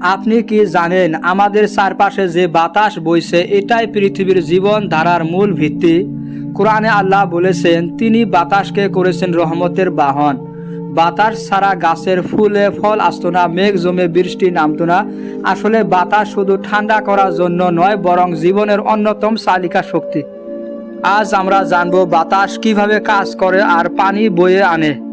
আপনি কি জানেন আমাদের চারপাশে যে বাতাস বইছে, এটাই পৃথিবীর জীবন ধারার মূল ভিত্তি? কোরআনে আল্লাহ বলেছেন, তিনি বাতাসকে করেছেন রহমতের বাহন। বাতাস ছাড়া গাছের ফুলে ফল আসতো না, মেঘ জমে বৃষ্টি নামতো না। আসলে বাতাস শুধু ঠান্ডা করার জন্য নয়, বরং জীবনের অন্যতম চালিকা শক্তি। আজ আমরা জানব বাতাস কীভাবে কাজ করে আর পানি বয়ে আনে।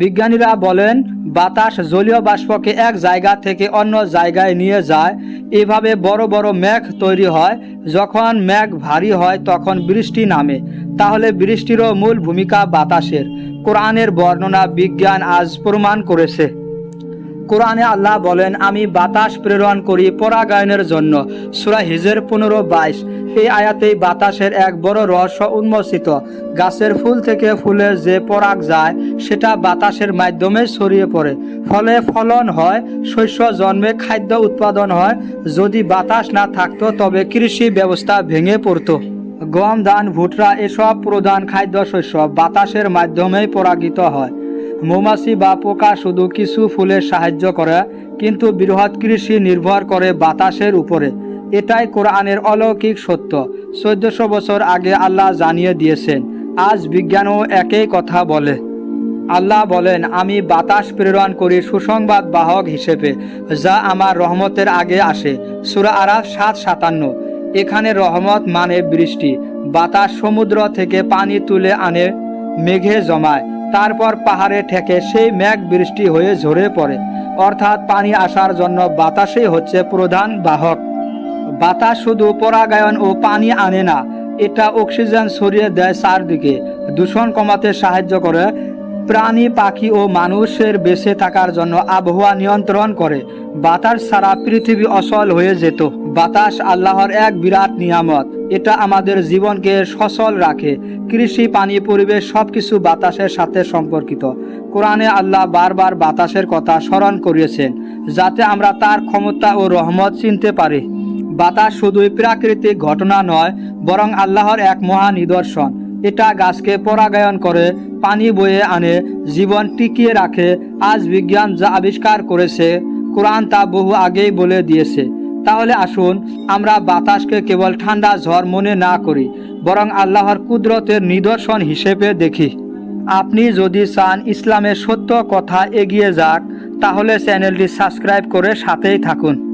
বিজ্ঞানীরা বলেন, বাতাস জলীয় বাষ্পকে এক জায়গা থেকে অন্য জায়গায় নিয়ে যায়। এভাবে বড় বড় মেঘ তৈরি হয়। যখন মেঘ ভারী হয়, তখন বৃষ্টি নামে। তাহলে বৃষ্টিরও মূল ভূমিকা বাতাসের। কোরআনের বর্ণনা বিজ্ঞান আজ প্রমাণ করেছে। কোরআনে আল্লাহ বলেন, আমি বাতাস প্রেরণ করি পরাগায়নের জন্য। সুরা হিজের পনেরো বাইশ। এই আয়াতেই বাতাসের এক বড় রহস্য উন্মোচিত। গাছের ফুল থেকে ফুলে যে পরাগ যায়, সেটা বাতাসের মাধ্যমে ছড়িয়ে পড়ে। ফলে ফলন হয়, শস্য জন্মে খাদ্য উৎপাদন হয়। যদি বাতাস না থাকতো, তবে কৃষি ব্যবস্থা ভেঙে পড়তো। গম, ধান, ভুট্টা, এসব প্রধান খাদ্য শস্য বাতাসের মাধ্যমেই পরাগিত হয়। মৌমাছি বা পোকা শুধু কিছু ফুলে সাহায্য করে, কিন্তু বৃহৎ কৃষি নির্ভর করে বাতাসের উপরে। এটাই কোরআনের অলৌকিক সত্য। চোদ্দশো বছর আগে আল্লাহ জানিয়ে দিয়েছেন, আজ বিজ্ঞানও একই কথা বলে। আল্লাহ বলেন, আমি বাতাস প্রেরণ করি সুসংবাদ বাহক হিসেবে, যা আমার রহমতের আগে আসে। সুরা আরাফ সাত সাতান্ন। এখানে রহমত মানে বৃষ্টি। বাতাস সমুদ্র থেকে পানি তুলে আনে, মেঘে জমায়। তারপর পাহাড়ে ঠেকে সেই মেঘ বৃষ্টি হয়ে ঝরে পড়ে। অর্থাৎ পানি আসার জন্য বাতাসই হচ্ছে প্রধান বাহক। বাতাস শুধু পরাগায়ন ও পানি আনে না, এটা অক্সিজেন ছড়িয়ে দেয় চারদিকে। দূষণ কমাতে সাহায্য করে। প্রাণী, পাখি ও মানুষের বেঁচে থাকার জন্য আবহাওয়া নিয়ন্ত্রণ করে। বাতাস ছাড়া পৃথিবী অসল হয়ে যেত। বাতাস আল্লাহর এক বিরাট নিয়ামত। এটা আমাদের জীবনকে সচল রাখে। কৃষি, পানি, পরিবেশ সবকিছু বাতাসের সাথে সম্পর্কিত। কোরআনে আল্লাহ বারবার বাতাসের কথা স্মরণ করিয়েছেন, যাতে আমরা তার ক্ষমতা ও রহমত চিনতে পারি। বাতাস শুধুই প্রাকৃতিক ঘটনা নয়, বরং আল্লাহর এক মহা নিদর্শন। এটা গাছকে পরাগায়ন করে, পানি বয়ে আনে, জীবন টিকিয়ে রাখে। আজ বিজ্ঞান যা আবিষ্কার করেছে, কোরআন তা বহু আগেই বলে দিয়েছে। তাহলে আসুন, আমরা বাতাসকে কেবল ঠান্ডা ঝড় মনে না করি, বরং আল্লাহর কুদরতের নিদর্শন হিসেবে দেখি। আপনি যদি চান ইসলামের সত্য কথা এগিয়ে যাক, তাহলে চ্যানেলটি সাবস্ক্রাইব করে সাথেই থাকুন।